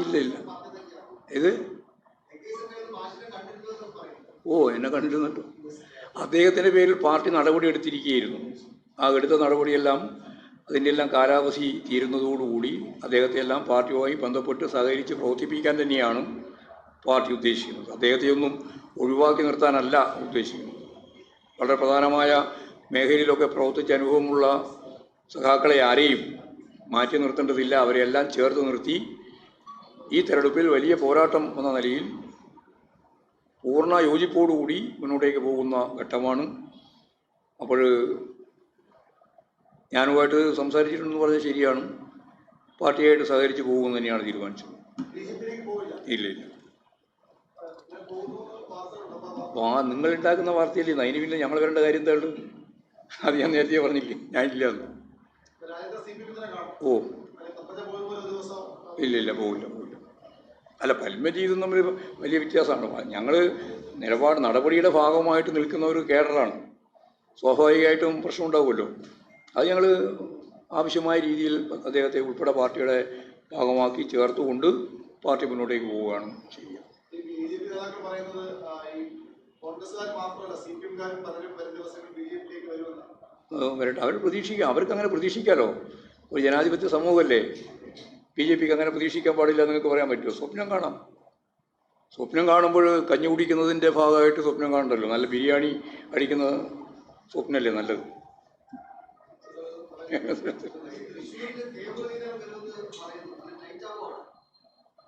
ഇല്ല ഇല്ല. ഇത് ഓ എന്നെ കണ്ടിരുന്നിട്ട്. അദ്ദേഹത്തിന്റെ പേരിൽ പാർട്ടി നടപടി എടുത്തിരിക്കുകയായിരുന്നു. ആ എടുത്ത നടപടിയെല്ലാം അതിന്റെ എല്ലാം കാലാവധി തീരുന്നതോടുകൂടി അദ്ദേഹത്തെ എല്ലാം പാർട്ടിയുമായി ബന്ധപ്പെട്ട് സഹകരിച്ച് പ്രവർത്തിപ്പിക്കാൻ തന്നെയാണ് പാർട്ടി ഉദ്ദേശിക്കുന്നത്. അദ്ദേഹത്തെ ഒന്നും ഒഴിവാക്കി നിർത്താനല്ല ഉദ്ദേശിക്കുന്നത്. വളരെ പ്രധാനമായ മേഖലയിലൊക്കെ പ്രവർത്തിച്ച അനുഭവമുള്ള സഖാക്കളെ ആരെയും മാറ്റി നിർത്തേണ്ടതില്ല. അവരെല്ലാം ചേർത്ത് നിർത്തി ഈ തെരഞ്ഞെടുപ്പിൽ വലിയ പോരാട്ടം എന്ന നിലയിൽ പൂർണ യോജിപ്പോടുകൂടി മുന്നോട്ടേക്ക് പോകുന്ന ഘട്ടമാണ്. അപ്പോൾ ഞാനുമായിട്ട് സംസാരിച്ചിട്ടുണ്ടെന്ന് പറഞ്ഞാൽ ശരിയാണ്. പാർട്ടിയായിട്ട് സഹകരിച്ച് പോകുമെന്ന് തന്നെയാണ് തീരുമാനിച്ചത്. ഇല്ല ഇല്ല. ആ നിങ്ങൾ ഉണ്ടാക്കുന്ന വാർത്തയല്ലേ. അതിന് പിന്നെ ഞങ്ങൾ വരേണ്ട കാര്യം എന്താണ്? അത് ഞാൻ നേരത്തെ പറഞ്ഞില്ലേ? ഞാനില്ല എന്ന് ഓ. ഇല്ല ഇല്ല പോവില്ല. പോകില്ല അല്ല പൽമറ്റി ഇതും തമ്മിൽ വലിയ വ്യത്യാസമാണ്? ഞങ്ങൾ നിലപാട് നടപടിയുടെ ഭാഗമായിട്ട് നിൽക്കുന്ന ഒരു കേഡറാണ്. സ്വാഭാവികമായിട്ടും പ്രശ്നം ഉണ്ടാവുമല്ലോ അത് ഞങ്ങൾ ആവശ്യമായ രീതിയിൽ അദ്ദേഹത്തെ ഉൾപ്പെടെ പാർട്ടിയുടെ ഭാഗമാക്കി ചേർത്തുകൊണ്ട് പാർട്ടി മുന്നോട്ടേക്ക് പോവുകയാണ് ചെയ്യുക. വരട്ടെ. അവർ പ്രതീക്ഷിക്കാം. അവർക്ക് അങ്ങനെ പ്രതീക്ഷിക്കാമല്ലോ ഒരു ജനാധിപത്യ സമൂഹമല്ലേ? ബി ജെ പിക്ക് അങ്ങനെ പ്രതീക്ഷിക്കാൻ പാടില്ല നിങ്ങൾക്ക് പറയാൻ പറ്റുമോ? സ്വപ്നം കാണാം. സ്വപ്നം കാണുമ്പോൾ കഞ്ഞി കുടിക്കുന്നതിന്റെ ഭാഗമായിട്ട് സ്വപ്നം കാണണ്ടല്ലോ. നല്ല ബിരിയാണി അടിക്കുന്ന സ്വപ്നമല്ലേ നല്ലത്?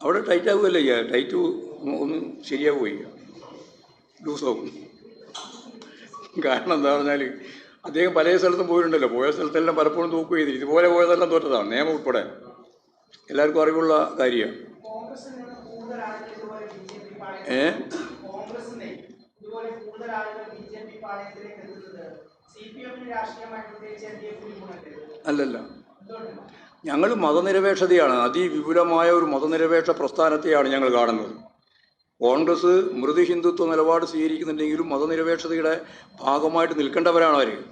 അവിടെ ടൈറ്റ് ആവുകയല്ലേ ചെയ്യുക ടൈറ്റ് ഒന്ന് ശരിയാവുക ചെയ്യുക ലൂസാവും കാരണം എന്താ പറഞ്ഞാൽ അദ്ദേഹം പല സ്ഥലത്തും പോയിട്ടുണ്ടല്ലോ. പോയ സ്ഥലത്തെല്ലാം പലപ്പോഴും തൂക്കു ചെയ്തു ഇതുപോലെ പോയതെല്ലാം തോറ്റതാണ് നിയമം ഉൾപ്പെടെ. എല്ലാവർക്കും അറിവുള്ള കാര്യമാണ് ഏ? അല്ലല്ല. ഞങ്ങൾ മതനിരപേക്ഷതയാണ്. അതിവിപുലമായ ഒരു മതനിരപേക്ഷ പ്രസ്ഥാനത്തെയാണ് ഞങ്ങൾ കാണുന്നത്. കോൺഗ്രസ് മൃദു ഹിന്ദുത്വ നിലപാട് സ്വീകരിക്കുന്നുണ്ടെങ്കിലും മതനിരപേക്ഷതയുടെ ഭാഗമായിട്ട് നിൽക്കേണ്ടവരാണ് അവർ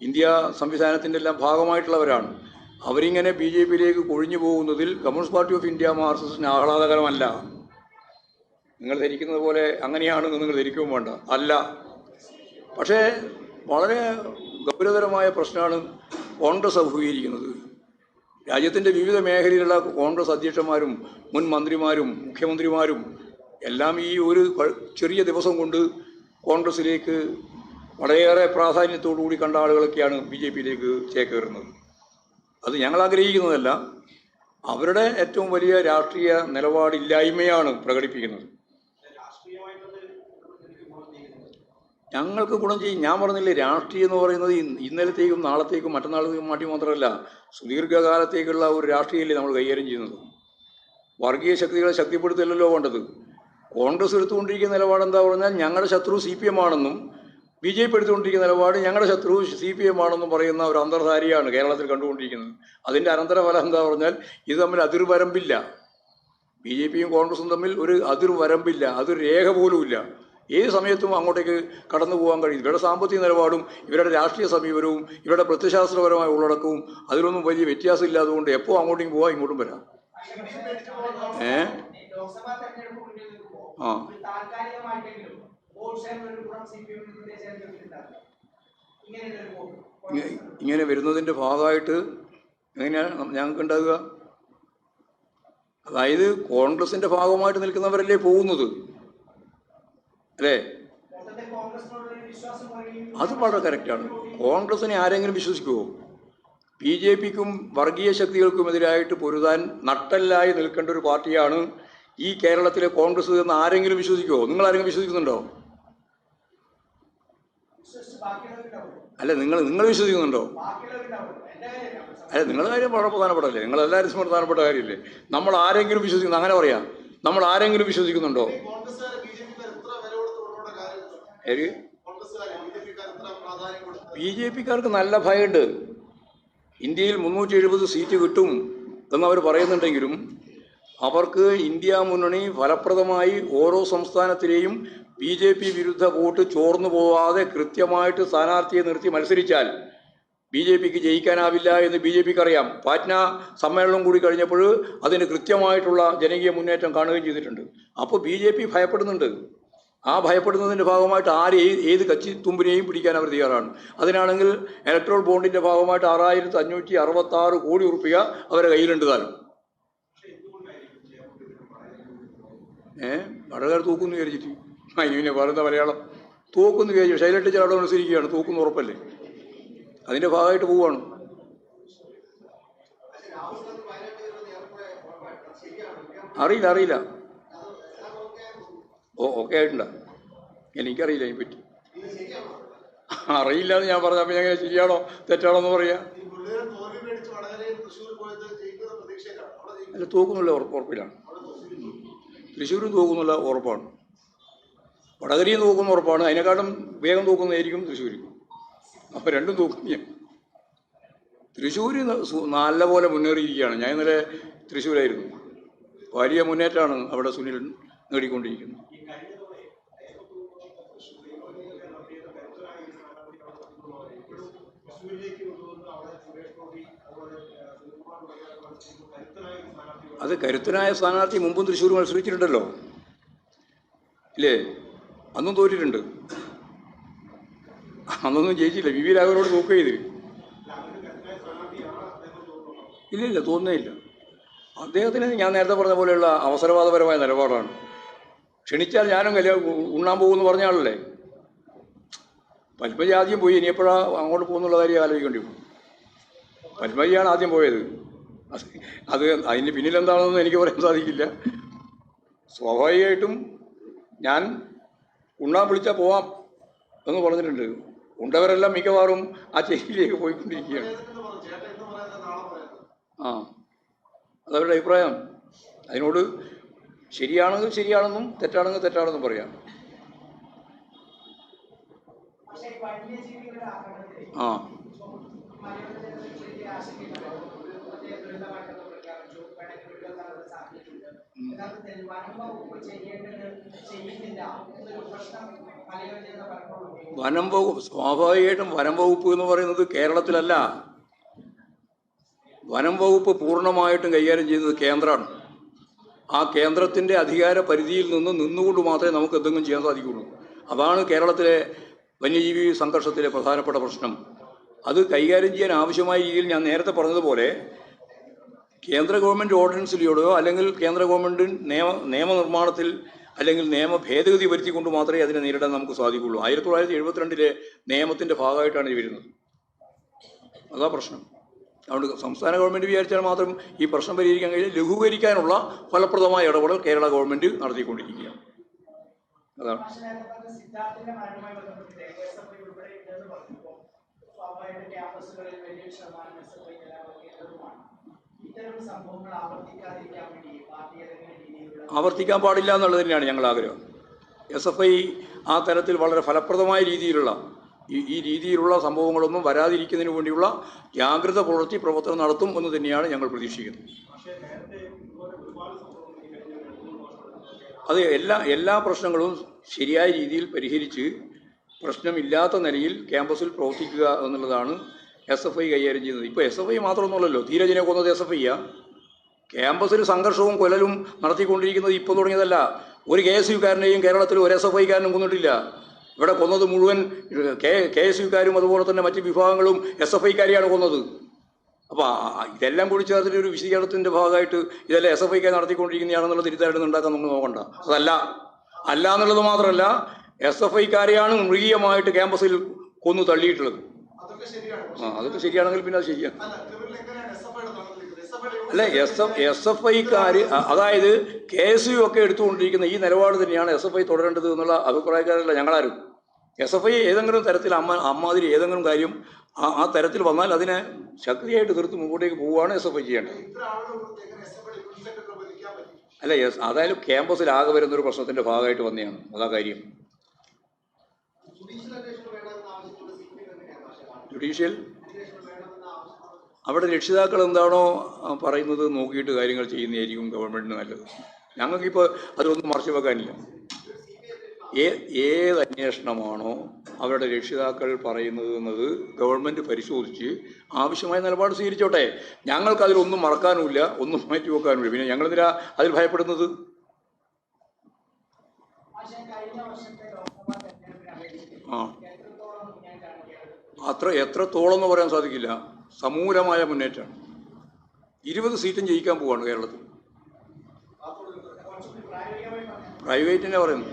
ഇന്ത്യ സംവിധാനത്തിന്റെ എല്ലാം ഭാഗമായിട്ടുള്ളവരാണ്. അവരിങ്ങനെ ബി ജെ പിയിലേക്ക് കൊഴിഞ്ഞു പോകുന്നതിൽ കമ്മ്യൂണിസ്റ്റ് പാർട്ടി ഓഫ് ഇന്ത്യ മാർക്സിസ്റ്റിന് ആഹ്ലാദകരമല്ല. നിങ്ങൾ ധരിക്കുന്നത് പോലെ അങ്ങനെയാണെന്ന് നിങ്ങൾ ധരിക്കുകയും വേണ്ട. അല്ല. പക്ഷേ വളരെ ഗൗരവതരമായ പ്രശ്നമാണ് കോൺഗ്രസ് അഭിമുഖീകരിക്കുന്നത്. രാജ്യത്തിന്റെ വിവിധ മേഖലയിലുള്ള കോൺഗ്രസ് അധ്യക്ഷന്മാരും മുൻ മന്ത്രിമാരും മുഖ്യമന്ത്രിമാരും എല്ലാം ഈ ഒരു ചെറിയ ദിവസം കൊണ്ട് കോൺഗ്രസിലേക്ക് വളരെയേറെ പ്രാധാന്യത്തോടുകൂടി കണ്ട ആളുകളൊക്കെയാണ് ബി ജെ പിയിലേക്ക് ചേക്കേറുന്നത്. അത് ഞങ്ങൾ ആഗ്രഹിക്കുന്നതല്ല അവരുടെ ഏറ്റവും വലിയ രാഷ്ട്രീയ നിലപാടില്ലായ്മയാണ് പ്രകടിപ്പിക്കുന്നത്. ഞങ്ങൾക്ക് ഗുണം ചെയ്യും. ഞാൻ പറഞ്ഞില്ലേ രാഷ്ട്രീയം എന്ന് പറയുന്നത് ഇന്ന് ഇന്നലത്തേക്കും നാളത്തേക്കും മറ്റന്നാളത്തേക്കും മാറ്റി മാത്രമല്ല സുദീർഘകാലത്തേക്കുള്ള ഒരു രാഷ്ട്രീയമല്ലേ നമ്മൾ കൈകാര്യം ചെയ്യുന്നത്. വർഗീയ ശക്തികളെ ശക്തിപ്പെടുത്തലല്ലോ വേണ്ടത്. കോൺഗ്രസ് എടുത്തുകൊണ്ടിരിക്കുന്ന നിലപാട് എന്താ പറഞ്ഞാൽ ഞങ്ങളുടെ ശത്രു സി പി എം ആണെന്നും ബി ജെ പി എടുത്തുകൊണ്ടിരിക്കുന്ന നിലപാട് ഞങ്ങളുടെ ശത്രു സി പി എം ആണെന്നും പറയുന്ന ഒരു അന്തർധാരിയാണ് കേരളത്തിൽ കണ്ടുകൊണ്ടിരിക്കുന്നത്. അതിന്റെ അനന്തരഫലം എന്താ പറഞ്ഞാൽ ഇത് തമ്മിൽ അതിർവരമ്പില്ല. ബി ജെ പിയും കോൺഗ്രസും തമ്മിൽ ഒരു അതിർവരമ്പില്ല. അതൊരു രേഖ പോലുമില്ല. ഏത് സമയത്തും അങ്ങോട്ടേക്ക് കടന്നു പോകാൻ കഴിയും. ഇവരുടെ സാമ്പത്തിക നിലപാടും ഇവരുടെ രാഷ്ട്രീയ സമീപനവും ഇവരുടെ പ്രത്യശാസ്ത്രപരമായ ഉള്ളടക്കവും അതിലൊന്നും വലിയ വ്യത്യാസം ഇല്ലാത്തതുകൊണ്ട് എപ്പോൾ അങ്ങോട്ടേക്ക് പോവാം ഇങ്ങോട്ടും വരാം. ഏ? താൽക്കാലികമായിട്ടെങ്കിലും ഇങ്ങനെ വരുന്നതിന്റെ ഭാഗമായിട്ട് എങ്ങനെയാണ് ഞങ്ങൾക്ക് ഉണ്ടാകുക അതായത് കോൺഗ്രസിന്റെ ഭാഗമായിട്ട് നിൽക്കുന്നവരല്ലേ പോകുന്നത്? അല്ലേ? അത് വളരെ കറക്റ്റാണ് കോൺഗ്രസിനെ ആരെങ്കിലും വിശ്വസിക്കുമോ ബി ജെ പിക്കും വർഗീയ ശക്തികൾക്കുമെതിരായിട്ട് പൊരുതാൻ നട്ടല്ലായി നിൽക്കേണ്ട ഒരു പാർട്ടിയാണ് ഈ കേരളത്തിലെ കോൺഗ്രസ് എന്ന് ആരെങ്കിലും വിശ്വസിക്കുമോ നിങ്ങൾ ആരെങ്കിലും വിശ്വസിക്കുന്നുണ്ടോ? അല്ല നിങ്ങൾ നിങ്ങൾ വിശ്വസിക്കുന്നുണ്ടോ? അല്ല നിങ്ങളുടെ കാര്യം വളരെ പ്രധാനപ്പെട്ടല്ലേ നിങ്ങൾ എല്ലാവരും പ്രധാനപ്പെട്ട കാര്യമില്ലേ? നമ്മൾ ആരെങ്കിലും വിശ്വസിക്കുന്നു അങ്ങനെ പറയാം. നമ്മൾ ആരെങ്കിലും വിശ്വസിക്കുന്നുണ്ടോ? ബി ജെ പിക്കാർക്ക് നല്ല ഭയമുണ്ട്. ഇന്ത്യയിൽ മുന്നൂറ്റി എഴുപത് സീറ്റ് കിട്ടും എന്നവർ പറയുന്നുണ്ടെങ്കിലും അവർക്ക് ഇന്ത്യ മുന്നണി ഫലപ്രദമായി ഓരോ സംസ്ഥാനത്തിലെയും ബി ജെ പി വിരുദ്ധ വോട്ട് ചോർന്നു പോവാതെ കൃത്യമായിട്ട് സ്ഥാനാർത്ഥിയെ നിർത്തി മത്സരിച്ചാൽ ബി ജെ പിക്ക് ജയിക്കാനാവില്ല എന്ന് ബി ജെ പിക്ക് അറിയാം പാറ്റ്ന സമ്മേളനം കൂടി കഴിഞ്ഞപ്പോൾ അതിന് കൃത്യമായിട്ടുള്ള ജനകീയ മുന്നേറ്റം കാണുകയും ചെയ്തിട്ടുണ്ട്. അപ്പോൾ ബി ജെ പി ഭയപ്പെടുന്നുണ്ട്. ആ ഭയപ്പെടുന്നതിന്റെ ഭാഗമായിട്ട് ആര് ഏത് കച്ചി തുമ്പിനെയും പിടിക്കാൻ അവർ തയ്യാറാണ്. അതിനാണെങ്കിൽ ഇലക്ട്രോൾ ബോണ്ടിന്റെ ഭാഗമായിട്ട് ആറായിരത്തി അഞ്ഞൂറ്റി അറുപത്തി ആറ് കോടി ഉറുപ്പിക അവരുടെ കയ്യിലുണ്ട് താനും. ഏ? വടകാർ തൂക്കുന്നു വിചാരിച്ചിട്ട്. ഇനി പിന്നെ പറയുന്ന മലയാളം? തൂക്കുന്നു വിചാരിച്ചു ശൈലട്ട് അവിടെ അനുസരിക്കുകയാണ് തൂക്കുന്ന ഉറപ്പല്ലേ? അതിന്റെ ഭാഗമായിട്ട് പോവുകയാണ്. അറിയില്ല അറിയില്ല. ഓ ഓക്കെ ആയിട്ടുണ്ട? എനിക്കറിയില്ല അതിനെപ്പറ്റി അറിയില്ല എന്ന് ഞാൻ പറഞ്ഞപ്പോൾ ഞാൻ ശരിയാണോ? തെറ്റാണോ എന്ന് പറയാ അല്ല തൂക്കുന്നുള്ള ഉറപ്പ് ഉറപ്പിലാണ്. തൃശ്ശൂരും തൂക്കുന്നുള്ള ഉറപ്പാണ്. വടകരയും തൂക്കുന്ന ഉറപ്പാണ്. അതിനെക്കാളും വേഗം തൂക്കുന്നതായിരിക്കും തൃശ്ശൂർ അപ്പോൾ രണ്ടും തൂക്കും ഞാൻ തൃശ്ശൂർ നല്ലപോലെ മുന്നേറിയിരിക്കുകയാണ്. ഞാൻ ഇന്നലെ തൃശ്ശൂരായിരുന്നു. വലിയ മുന്നേറ്റമാണ് അവിടെ സുനിൽ നേടിക്കൊണ്ടിരിക്കുന്നത്. അത് കരുത്തനായ സ്ഥാനാർത്ഥി മുമ്പും തൃശ്ശൂർ മത്സരിച്ചിട്ടുണ്ടല്ലോ. ഇല്ലേ? അന്നും തോറ്റിട്ടുണ്ട്. അന്നൊന്നും ജയിച്ചില്ല. വി. വി. രാഘവനോട് നോക്കുക ചെയ്ത് ഇല്ല ഇല്ല. തോന്നുന്നേയില്ല അദ്ദേഹത്തിന് ഞാൻ നേരത്തെ പറഞ്ഞ പോലെയുള്ള അവസരവാദപരമായ നിലപാടാണ്. ക്ഷണിച്ചാൽ ഞാനും കല്യാണം ഉണ്ണാൻ പോകുമെന്ന് പറഞ്ഞ ആളല്ലേ പത്മജി ആദ്യം പോയി. ഇനി എപ്പോഴാ അങ്ങോട്ട് പോകുന്നുള്ള കാര്യം ആലോചിക്കേണ്ടി വരും. പത്മജിയാണ് ആദ്യം പോയത്. അത് അതിന് പിന്നിലെന്താണെന്ന് എനിക്ക് പറയാൻ സാധിക്കില്ല. സ്വാഭാവികമായിട്ടും ഞാൻ ഉണ്ണാൻ വിളിച്ചാൽ പോവാം എന്ന് പറഞ്ഞിട്ടുണ്ട്. ഉണ്ടവരെല്ലാം മിക്കവാറും ആ ചേരിയിലേക്ക് പോയിക്കൊണ്ടിരിക്കുകയാണ്. ആ അതവരുടെ അഭിപ്രായം. അതിനോട് ശരിയാണെങ്കിൽ ശരിയാണെന്നും തെറ്റാണെങ്കിൽ തെറ്റാണെന്നും പറയാം. ആ. പ്രശ്നം. വനം വകുപ്പ് സ്വാഭാവികമായിട്ടും വനം വകുപ്പ് എന്ന് പറയുന്നത് കേരളത്തിലല്ല. വനം വകുപ്പ് പൂർണമായിട്ടും കൈകാര്യം ചെയ്യുന്നത് കേന്ദ്രമാണ്. ആ കേന്ദ്രത്തിന്റെ അധികാര പരിധിയിൽ നിന്ന് നിന്നുകൊണ്ട് മാത്രമേ നമുക്ക് എന്തെങ്കിലും ചെയ്യാൻ സാധിക്കുകയുള്ളൂ. അതാണ് കേരളത്തിലെ വന്യജീവി സംഘർഷത്തിലെ പ്രധാനപ്പെട്ട പ്രശ്നം. അത് കൈകാര്യം ചെയ്യാൻ ആവശ്യമായ രീതിയിൽ ഞാൻ നേരത്തെ പറഞ്ഞതുപോലെ കേന്ദ്ര ഗവൺമെന്റ് ഓർഡിനൻസിലൂടെയോ അല്ലെങ്കിൽ കേന്ദ്ര ഗവൺമെന്റ് നിയമ നിയമനിർമ്മാണത്തിൽ അല്ലെങ്കിൽ നിയമ ഭേദഗതി വരുത്തിക്കൊണ്ട് മാത്രമേ അതിനെ നേരിടാൻ നമുക്ക് സാധിക്കുകയുള്ളൂ. ആയിരത്തി തൊള്ളായിരത്തി എഴുപത്തിരണ്ടിലെ നിയമത്തിന്റെ ഭാഗമായിട്ടാണ് ഇത് വരുന്നത്. അതാ പ്രശ്നം. അതുകൊണ്ട് സംസ്ഥാന ഗവൺമെന്റ് വിചാരിച്ചാൽ മാത്രം ഈ പ്രശ്നം പരിഹരിക്കാൻ കഴിയില്ല. ലഘൂകരിക്കാനുള്ള ഫലപ്രദമായ ഇടപെടൽ കേരള ഗവൺമെന്റ് നടത്തിക്കൊണ്ടിരിക്കുകയാണ്. അതാണ്. ക്യാമ്പസുകളിൽ വലിയൊരു ശതമാനം ആവർത്തിക്കാൻ പാടില്ല എന്നുള്ളത് തന്നെയാണ് ഞങ്ങൾ ആഗ്രഹം. എസ് എഫ് ഐ ആ തരത്തിൽ വളരെ ഫലപ്രദമായ രീതിയിലുള്ള ഈ ഈ രീതിയിലുള്ള സംഭവങ്ങളൊന്നും വരാതിരിക്കുന്നതിന് വേണ്ടിയുള്ള ജാഗ്രത പുലർത്തി പ്രവർത്തനം നടത്തും എന്ന് തന്നെയാണ് ഞങ്ങൾ പ്രതീക്ഷിക്കുന്നത്. അത് എല്ലാ എല്ലാ പ്രശ്നങ്ങളും ശരിയായ രീതിയിൽ പരിഹരിച്ച് പ്രശ്നമില്ലാത്ത നിലയിൽ ക്യാമ്പസിൽ പ്രവർത്തിക്കുക എന്നുള്ളതാണ് എസ് എഫ് ഐ കൈകാര്യം ചെയ്യുന്നത്. ഇപ്പോൾ എസ് എഫ് ഐ മാത്രമൊന്നുമല്ലല്ലോ. ധീരജിനെ കൊന്നത് എസ് എഫ് ഐയാണ് ക്യാമ്പസിൽ സംഘർഷവും കൊലലും നടത്തിക്കൊണ്ടിരിക്കുന്നത് ഇപ്പോൾ തുടങ്ങിയതല്ല. ഒരു കെ എസ് യുക്കാരനെയും കേരളത്തിൽ ഒരു എസ് എഫ് ഐക്കാരനും കൊന്നിട്ടില്ല. ഇവിടെ കൊന്നത് മുഴുവൻ കെ എസ് യുക്കാരും അതുപോലെ തന്നെ മറ്റ് വിഭാഗങ്ങളും എസ് എഫ് ഐക്കാരെയാണ് കൊന്നത്. അപ്പോൾ ഇതെല്ലാം കൂടി ചേർത്തിട്ട് ഒരു വിശദീകരണത്തിന്റെ ഭാഗമായിട്ട് ഇതെല്ലാം എസ് എഫ് ഐക്കാർ നടത്തിക്കൊണ്ടിരിക്കുന്നതാണെന്നുള്ള തിരുത്തായിട്ട് ഉണ്ടാക്കാൻ നമുക്ക് നോക്കണ്ട. അതല്ല. അല്ല എന്നുള്ളത് മാത്രമല്ല എസ് എഫ് ഐക്കാരെയാണ് മൃഗീയമായിട്ട് ക്യാമ്പസിൽ കൊന്നു തള്ളിയിട്ടുള്ളത്. അതൊക്കെ ശരിയാണെങ്കിൽ പിന്നെ അത് ശരിയാണ് അല്ല എസ് എഫ് എസ് എഫ് ഐക്കാർ അതായത് കെ എസ് യു ഒക്കെ എടുത്തുകൊണ്ടിരിക്കുന്ന ഈ നിലപാട് തന്നെയാണ് എസ് എഫ് ഐ തുടരേണ്ടത് എന്നുള്ള അഭിപ്രായക്കാരല്ല ഞങ്ങളാരും. എസ് എഫ് ഐ ഏതെങ്കിലും തരത്തിൽ അമ്മ അമ്മാതിരി ഏതെങ്കിലും കാര്യം ആ ആ തരത്തിൽ വന്നാൽ അതിനെ ശക്തിയായിട്ട് തീർത്ത് മുമ്പോട്ടേക്ക് പോവുകയാണ് എസ് എഫ് ഐ ചെയ്യേണ്ടത്. അല്ല എസ് അതായാലും ക്യാമ്പസിൽ ആകെ വരുന്നൊരു പ്രശ്നത്തിന്റെ ഭാഗമായിട്ട് വന്നതാണ് അതാ കാര്യം ജുഡീഷ്യൽ അന്വേഷണം വേണമെന്ന് ആവശ്യപ്പെട്ട് സി പി എം എങ്ങനെയാണ് ആശയം ജുഡീഷ്യൽ. അവിടെ രക്ഷിതാക്കൾ എന്താണോ പറയുന്നത് നോക്കിയിട്ട് കാര്യങ്ങൾ ചെയ്യുന്നതായിരിക്കും ഗവൺമെന്റിന് നല്ലത്. ഞങ്ങൾക്കിപ്പോൾ അതൊന്നും മറച്ചു വെക്കാനില്ല. ഏ ഏത് അന്വേഷണമാണോ അവരുടെ രക്ഷിതാക്കൾ പറയുന്നത് എന്നത് ഗവൺമെന്റ് പരിശോധിച്ച് ആവശ്യമായ നിലപാട് സ്വീകരിച്ചോട്ടെ. ഞങ്ങൾക്ക് അതിലൊന്നും മറക്കാനുമില്ല ഒന്നും മാറ്റി വെക്കാനുമില്ല. പിന്നെ ഞങ്ങളെന്തിനാ അതിൽ ഭയപ്പെടുന്നത്? ആ. അത്ര എത്രത്തോളം എന്ന് പറയാൻ സാധിക്കില്ല. സമൂലമായ മുന്നേറ്റമാണ്. ഇരുപത് സീറ്റും ജയിക്കാൻ പോവാണ് കേരളത്തിൽ. പ്രൈവറ്റിനെ പറയുന്നു.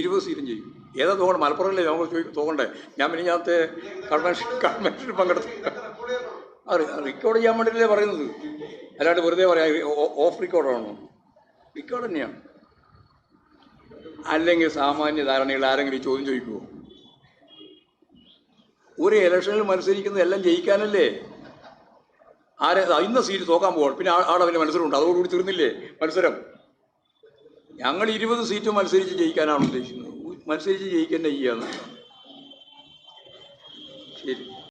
ഇരുപത് സീറ്റും ചെയ്യും ഏതാ തോന്നണം? മലപ്പുറമല്ലേ ഞങ്ങൾ തോന്നണ്ടേ? ഞാൻ പിന്നെ ഞാനത്തെ കൺവെൻഷൻ കൺവെൻഷനിൽ പങ്കെടുത്തു റെക്കോർഡ് ചെയ്യാൻ വേണ്ടിയിട്ടല്ലേ പറയുന്നത്. അല്ലാണ്ട് വെറുതെ പറയാം ഓഫ് റെക്കോർഡാണോ റെക്കോർഡ് തന്നെയാണ് അല്ലെങ്കിൽ സാമാന്യ ധാരണയിൽ ആരെങ്കിലും ചോദ്യം ചോദിക്കുമോ ഒരു ഇലക്ഷനിൽ മത്സരിക്കുന്നത് എല്ലാം ജയിക്കാനല്ലേ? ആരെ ഇന്ന സീറ്റ് തോക്കാൻ പോകണം പിന്നെ ആടെ പിന്നെ മത്സരമുണ്ട്. അതോടുകൂടി തീർന്നില്ലേ മത്സരം? ഞങ്ങൾ ഇരുപത് സീറ്റ് മത്സരിച്ച് ജയിക്കാനാണ് ഉദ്ദേശിക്കുന്നത്. മത്സരിച്ച് ജയിക്കേണ്ട ചെയ്യാന്ന് ശരി.